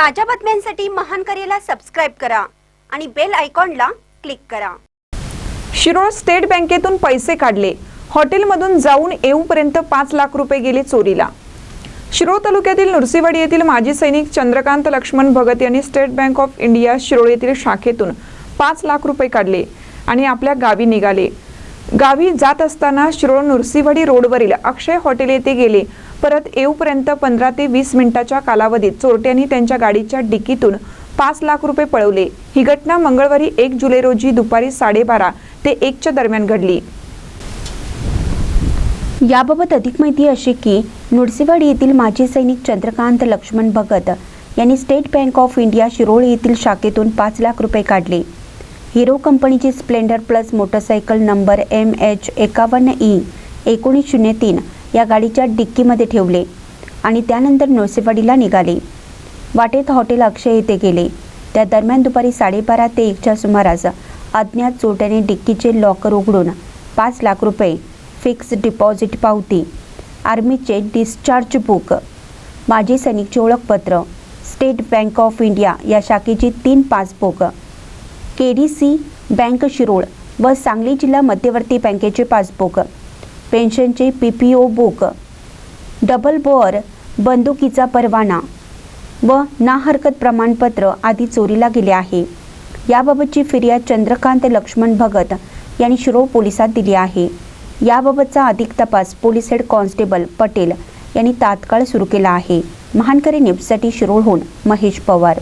ताज्या बातम्यांसाठी महान करेला सबस्क्राईब करा आणि बेल आयकॉनला क्लिक करा. शिरोळ स्टेट बँकेतून पैसे काढले. हॉटेलमधून जाऊन येऊपर्यंत पाच लाख रुपये गेले चोरीला. शिरोळ तालुक्यातील नुरसीवाडी येथील माजी सैनिक चंद्रकांत लक्ष्मण भगत यांनी State Bank of India Shirol येथील शाखेतून पाच लाख रुपये काढले आणि आपल्या गावी निघाले. गावी जात असताना शिरोळ नुरसीवाडी रोडवरील अक्षय हॉटेल येथे गेले. परत येऊपर्यंत पंधरा ते वीस मिनिटाच्या कालावधीत चोरट्यांनी त्यांच्या गाडीच्या डिकीतून पाच लाख रुपये पळवले. ही घटना मंगळवारी एक जुलै रोजी दुपारी साडेबारा ते एकच्या दरम्यान घडली. याबाबत अधिक माहिती अशी की नुडसिवाडी येथील माजी सैनिक चंद्रकांत लक्ष्मण भगत यांनी State Bank of India Shirol येथील शाखेतून पाच लाख रुपये काढले. हिरो कंपनीची Splendor plus motorcycle number M H एकावन्न ई एकोणीस शून्य तीन या गाडीच्या डिक्कीमध्ये ठेवले आणि त्यानंतर नोसेवाडीला निघाले. वाटेत हॉटेल अक्षय येथे गेले. त्या दरम्यान दुपारी साडेबारा ते एकच्या सुमारास अज्ञात चोरट्याने डिक्कीचे लॉकर उघडून पाच लाख रुपये फिक्स डिपॉझिट पावती आर्मीचे डिस्चार्ज बुक माजी सैनिकचे ओळखपत्र स्टेट बँक ऑफ इंडिया या शाखेची तीन passbook K D C bank Shirol व सांगली जिल्हा मध्यवर्ती बँकेचे passbook पेन्शनचे P P O book. Double bore बंदुकीचा परवाना व नाहरकत प्रमाणपत्र आदी चोरीला गेले आहे. याबाबतची फिर्याद चंद्रकांत लक्ष्मण भगत यांनी शिरोळ पोलिसात दिली आहे. याबाबतचा अधिक तपास पोलीस हेड कॉन्स्टेबल पटेल यांनी तात्काळ सुरू केला आहे. महानकरी न्यूजसाठी शिरोळहून महेश पवार.